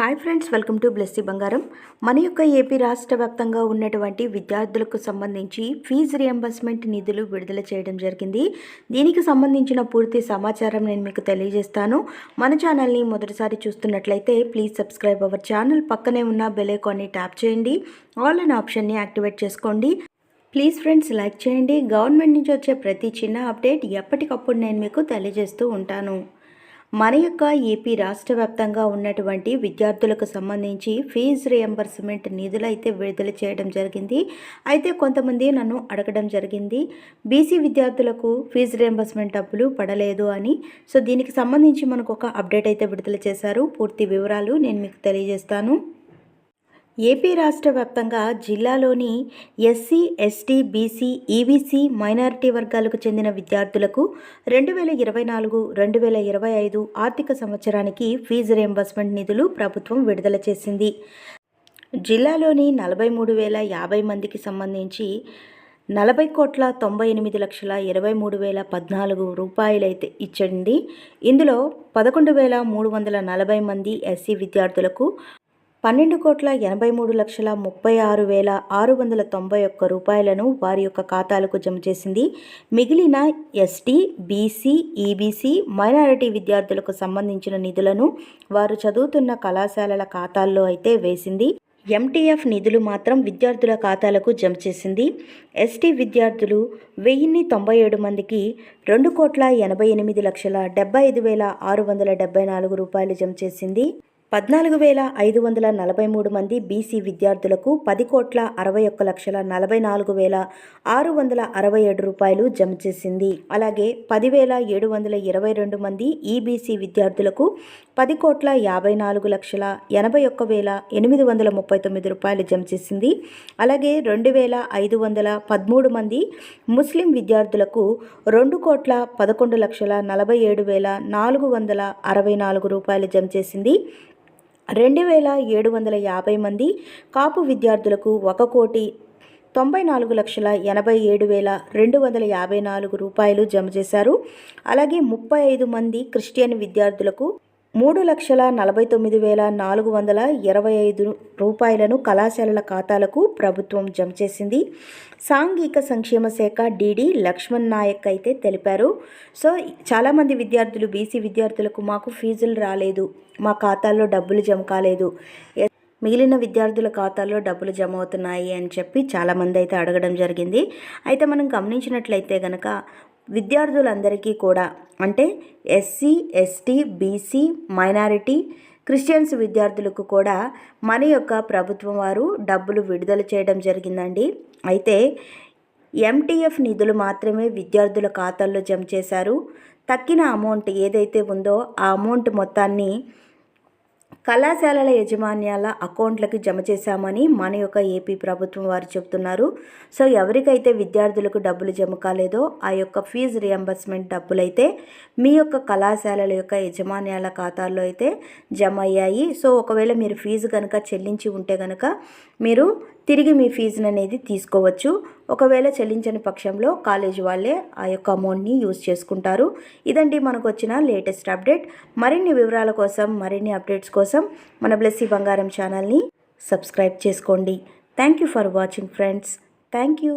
Hi friends welcome to Blessy Bangaram. మన యొక్క AP రాష్ట్ర వ్యాప్తంగా ఉన్నటువంటి విద్యార్థులకు సంబంధించి ఫీజు రియంబర్స్మెంట్ నిధులు విడుదల చేయడం జరిగింది. దీనికి సంబంధించిన పూర్తి సమాచారం నేను మీకు తెలియజేస్తాను. మన ఛానల్ని మొదటిసారి చూస్తున్నట్లయితే ప్లీజ్ సబ్స్క్రైబ్ అవర్ ఛానల్. పక్కనే ఉన్న బెలేకాన్ని ట్యాప్ చేయండి. ఆల్ అన్ ఆప్షన్ని యాక్టివేట్ చేసుకోండి. ప్లీజ్ ఫ్రెండ్స్ లైక్ చేయండి. గవర్నమెంట్ నుంచి వచ్చే ప్రతి చిన్న అప్డేట్ ఎప్పటికప్పుడు నేను మీకు తెలియజేస్తూ ఉంటాను. మన యొక్క ఏపీ రాష్ట్ర వ్యాప్తంగా ఉన్నటువంటి విద్యార్థులకు సంబంధించి ఫీజు రియంబర్స్మెంట్ నిధులు అయితే విడుదల చేయడం జరిగింది. అయితే కొంతమంది నన్ను అడగడం జరిగింది బీసీ విద్యార్థులకు ఫీజు రియంబర్స్మెంట్ డబ్బులు పడలేదు అని. సో దీనికి సంబంధించి మనకు ఒక అప్డేట్ అయితే విడుదల చేశారు. పూర్తి వివరాలు నేను మీకు తెలియజేస్తాను. ఏపీ రాష్ట్ర వ్యాప్తంగా జిల్లాలోని SC ST BC EBC minority వర్గాలకు చెందిన విద్యార్థులకు రెండు వేల ఇరవై నాలుగు రెండు వేల ఇరవై ఐదు ఆర్థిక సంవత్సరానికి ఫీజు రియంబర్స్మెంట్ నిధులు ప్రభుత్వం విడుదల చేసింది. జిల్లాలోని నలభై మూడు వేల యాభై మందికి సంబంధించి నలభై కోట్ల తొంభై ఎనిమిది లక్షల ఇరవై మూడు వేల పద్నాలుగు రూపాయలైతే ఇచ్చండి ఇందులో పదకొండు వేల మూడు వందల నలభై మంది ఎస్సీ విద్యార్థులకు పన్నెండు కోట్ల ఎనభై మూడు లక్షల ముప్పై ఆరు వేల ఆరు వందల తొంభై ఒక్క రూపాయలను వారి యొక్క ఖాతాలకు జమ చేసింది. మిగిలిన ఎస్టీ బీసీ ఈబీసీ మైనారిటీ విద్యార్థులకు సంబంధించిన నిధులను వారు చదువుతున్న కళాశాలల ఖాతాల్లో అయితే వేసింది. ఎంటీఎఫ్ నిధులు మాత్రం విద్యార్థుల ఖాతాలకు జమ చేసింది. ఎస్టీ విద్యార్థులు వెయ్యిన్ని తొంభై ఏడు మందికి రెండు కోట్ల ఎనభై ఎనిమిది లక్షల డెబ్బై ఐదు వేల ఆరు వందల డెబ్బై నాలుగు రూపాయలు జమ చేసింది. పద్నాలుగు వేల ఐదు వందల నలభై మూడు మంది బీసీ విద్యార్థులకు పది కోట్ల అరవై ఒక్క లక్షల నలభై నాలుగు వేల ఆరు వందల అరవై ఏడు రూపాయలు జమ చేసింది. అలాగే పదివేల ఏడు వందల ఇరవై రెండు మంది ఈబీసీ విద్యార్థులకు పది కోట్ల యాభై నాలుగు లక్షల ఎనభై ఒక్క వేల ఎనిమిది వందల ముప్పై తొమ్మిది రూపాయలు జమ చేసింది. అలాగే రెండు వేల ఐదు వందల పదమూడు మంది ముస్లిం విద్యార్థులకు రెండు కోట్ల పదకొండు లక్షల నలభై ఏడు వేల నాలుగు వందల అరవై నాలుగు రూపాయలు జమ చేసింది. రెండు వేల ఏడు వందల యాభై మంది కాపు విద్యార్థులకు ఒక కోటి తొంభై నాలుగు లక్షల ఎనభై ఏడు వేల రెండు వందల యాభై నాలుగు రూపాయలు జమ చేశారు. అలాగే ముప్పై ఐదు మంది క్రిస్టియన్ విద్యార్థులకు మూడు లక్షల నలభై తొమ్మిది వేల నాలుగు వందల ఇరవై ఐదు రూపాయలను కళాశాలల ఖాతాలకు ప్రభుత్వం జమ చేసింది. సాంఘిక సంక్షేమ శాఖ డీడీ లక్ష్మణ్ నాయక్ అయితే తెలిపారు. సో చాలామంది విద్యార్థులు బీసీ విద్యార్థులకు మాకు ఫీజులు రాలేదు. మా ఖాతాల్లో డబ్బులు జమ కాలేదు. మిగిలిన విద్యార్థుల ఖాతాల్లో డబ్బులు జమ అవుతున్నాయి అని చెప్పి చాలామంది అయితే అడగడం జరిగింది. అయితే మనం గమనించినట్లయితే కనుక విద్యార్థులందరికీ కూడా అంటే SC ST BC minority Christians విద్యార్థులకు కూడా మన యొక్క ప్రభుత్వం వారు డబ్బులు విడుదల చేయడం జరిగిందండి. అయితే ఎంటీఎఫ్ నిధులు మాత్రమే విద్యార్థుల ఖాతాల్లో జమ చేశారు. తక్కిన అమౌంట్ ఏదైతే ఉందో ఆ అమౌంట్ మొత్తాన్ని కళాశాలల యాజమాన్యాల అకౌంట్లకి జమ చేశామని మన యొక్క ఏపీ ప్రభుత్వం వారు చెబుతున్నారు. సో ఎవరికైతే విద్యార్థులకు డబ్బులు జమ కాలేదో ఆ యొక్క ఫీజు రియంబర్స్మెంట్ డబ్బులైతే మీ యొక్క కళాశాలల యొక్క యజమాన్యాల ఖాతాల్లో అయితే జమ అయ్యాయి. సో ఒకవేళ మీరు ఫీజు కనుక చెల్లించి ఉంటే కనుక మీరు తిరిగి మీ ఫీజును అనేది తీసుకోవచ్చు. ఒకవేళ చెల్లించని పక్షంలో కాలేజ్ వాళ్ళే ఆ యొక్క అమౌంట్ని యూజ్ చేసుకుంటారు. ఇదండి మనకు వచ్చిన లేటెస్ట్ అప్డేట్. మరిన్ని వివరాల కోసం మరిన్ని అప్డేట్స్ కోసం మన బ్లెస్సీ బంగారం ఛానల్ని సబ్స్క్రైబ్ చేసుకోండి. Thank you for watching friends. Thank you.